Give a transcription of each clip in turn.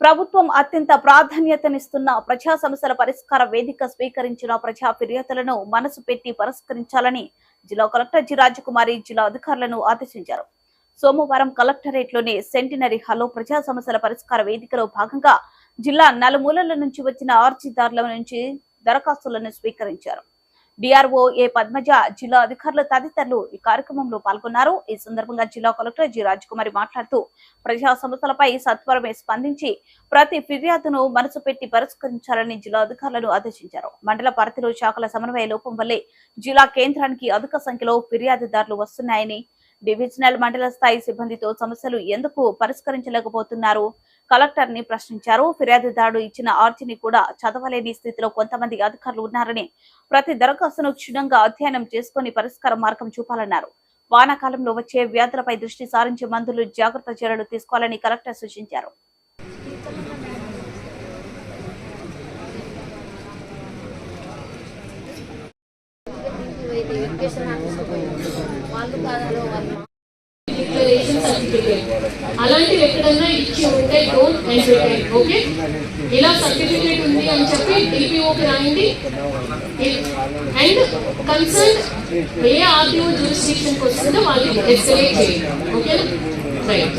ప్రభుత్వం అత్యంత ప్రాధాన్యతనిస్తున్న ప్రజా సమస్యల పరిష్కార వేదిక స్వీకరించిన ప్రజా ఫిర్యాదులను మనసు పెట్టి పరిష్కరించాలని జిల్లా కలెక్టర్ జి. రాజకుమారి జిల్లా అధికారులను ఆదేశించారు. సోమవారం కలెక్టరేట్లోని సెంటినరీ హాల్లో ప్రజా సమస్యల పరిష్కార వేదికలో భాగంగా జిల్లా నలుమూలల నుంచి వచ్చిన ఆర్జీదారుల నుంచి దరఖాస్తులను స్వీకరించారు. డిఆర్ఓ ఏ పద్మజ జిల్లా అధికారులు తదితరులు ఈ కార్యక్రమంలో పాల్గొన్నారు. ఈ సందర్భంగా జిల్లా కలెక్టర్ జి రాజకుమారి మాట్లాడుతూ ప్రజా సమస్యలపై సత్వరమే స్పందించి ప్రతి ఫిర్యాదును మనసు పెట్టి పరిష్కరించాలని జిల్లా అధికారులను ఆదేశించారు. మండల పరిధిలో శాఖల సమన్వయ లోపం వల్లే జిల్లా కేంద్రానికి అధిక సంఖ్యలో ఫిర్యాదుదారులు వస్తున్నాయని డివిజనల్ మండల స్థాయి సిబ్బందితో సమస్యలు ఎందుకు పరిష్కరించలేకపోతున్నారు? కలెక్టర్ని ప్రశ్నించారు ఫిర్యాదుదారుడు ఇచ్చిన ఆర్జీని కూడా చదవలేని స్థితిలో కొంతమంది అధికారులు ఉన్నారని ప్రతి దరఖాస్తును క్షుణ్ణంగా అధ్యయనం చేసుకుని పరిష్కార మార్గం చూపాలన్నారు. వానాకాలంలో వచ్చే వ్యాధులపై దృష్టి సారించి మందులు జాగ్రత్త చర్యలు తీసుకోవాలని కలెక్టర్ సూచించారు. వాళ్ళు వాళ్ళు సర్టిఫికేట్. అలాంటివి ఎక్కడన్నా ఇచ్చి ఉంటే డోంట్ ఎంటర్టైన్ ఓకే ఇలా సర్టిఫికేట్ ఉంది అని చెప్పి డిపిఓకి రాయండి. అండ్ కన్సర్న్ ఏ ఆర్టీఓ జ్యూరిస్డిక్షన్కి వస్తుందో వాళ్ళకి ఎస్కలేట్ చేయండి ఓకే రైట్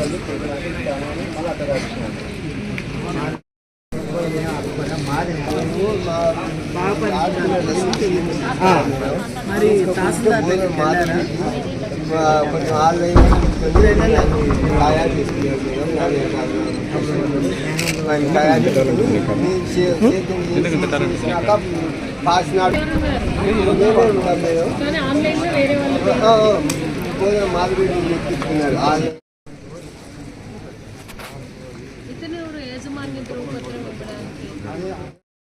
మరి తహసీల్దార్ కొంచెం ఆన్లైన్ తయారు చేసుకున్నాను తయారు చేసుకున్నాక పాస్ నాడు కానీ ఆన్లైన్లో వేరే వాళ్ళు మాధురి ఎక్కించుకున్నారు.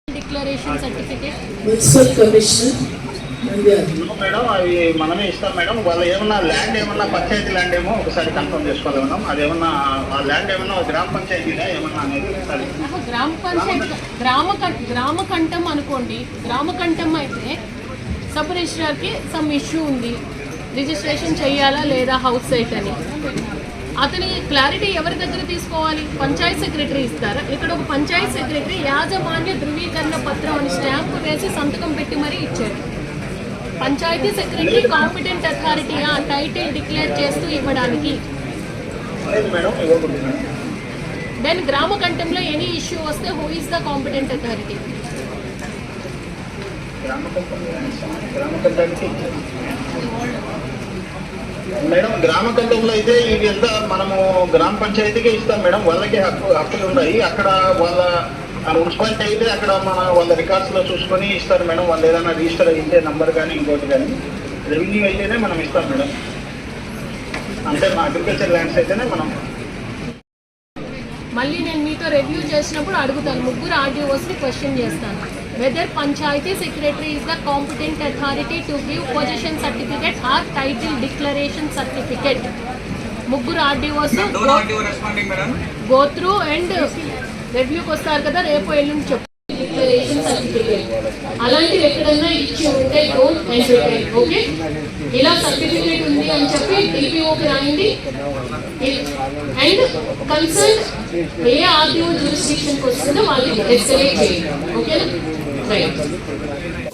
Declaration certificate. మేడం అవి మనమే ఇస్తాం మేడం. వాళ్ళు ఏమన్నా ల్యాండ్ ఏమన్నా పంచాయతీ ల్యాండ్ ఏమో ఒకసారి కన్ఫర్మ్ చేసుకోవాలి మేడం. అది ఏమన్నా ఆ ల్యాండ్ ఏమన్నా గ్రామ పంచాయతీనా ఏమన్నా అనేది ఒకసారి. గ్రామ పంచాయతీ గ్రామ గ్రామ కంఠం అనుకోండి. గ్రామ కంఠం అయితే సబ్ రిజిస్ట్రార్కి సమ్ ఇష్యూ ఉంది. రిజిస్ట్రేషన్ చేయాలా లేదా హౌస్ సైట్ అని. అతని క్లారిటీ ఎవరి దగ్గర తీసుకోవాలి? పంచాయత్ సెక్రటరీ ఇస్తారా? ఇక్కడ ఒక పంచాయత్ సెక్రటరీ యాజమాన్య ధృవీకరణ పత్రం అని స్టాంప్ వేసి సంతకం పెట్టి మరీ ఇచ్చారు. పంచాయతీ సెక్రటరీ కాంపిటెంట్ అథారిటీగా టైటిల్ డిక్లేర్ చేస్తూ ఇవ్వడానికి. మేడం దెన్ గ్రామ కంఠంలో ఎనీ ఇష్యూ వస్తే who is the competent authority. Madam గ్రామ కంఠంలో అయితే ఇవి ఎంత మనము గ్రామ పంచాయతీకే ఇస్తాం మేడం వాళ్ళకి హక్కు హక్కులు ఉన్నాయి. అక్కడ వాళ్ళ ఆ ఉంచుకుంటే అయితే అక్కడ మన వాళ్ళ రికార్డ్స్లో చూసుకొని ఇస్తారు మేడం. వాళ్ళు ఏదైనా రిజిస్టర్ అయితే నంబర్ కానీ ఇంకోటి కానీ రెవెన్యూ అయితేనే మనం ఇస్తాం మేడం. అంటే మా అగ్రికల్చర్ ల్యాండ్స్ అయితేనే మనం మళ్ళీ నేను మీతో రివ్యూ చేసినప్పుడు అడుగుతాను. ముగ్గురు ఆర్డీఓస్ని క్వశ్చన్ చేస్తాను. Whether panchayat secretary is the competent authority to give position certificate or title declaration certificate ముగ్గురు ఆర్డీఓస్ గో త్రూ అండ్ రివ్యూకి వస్తారు కదా రేపు ఎల్లుండి చెప్పు. అలాంటివి ఎక్కడన్నా ఇచ్చి ఉంటే డోంట్ ఓకే ఇలా సర్టిఫికేట్ ఉంది అని చెప్పి డిపిఓకి రాయండి. అండ్ కన్సర్న్ ఏ ఆర్టీఓ జ్యూరిస్డిక్షన్కి వస్తుందో వాళ్ళకి ఎస్కలేట్ చేయండి ఓకేనా రైట్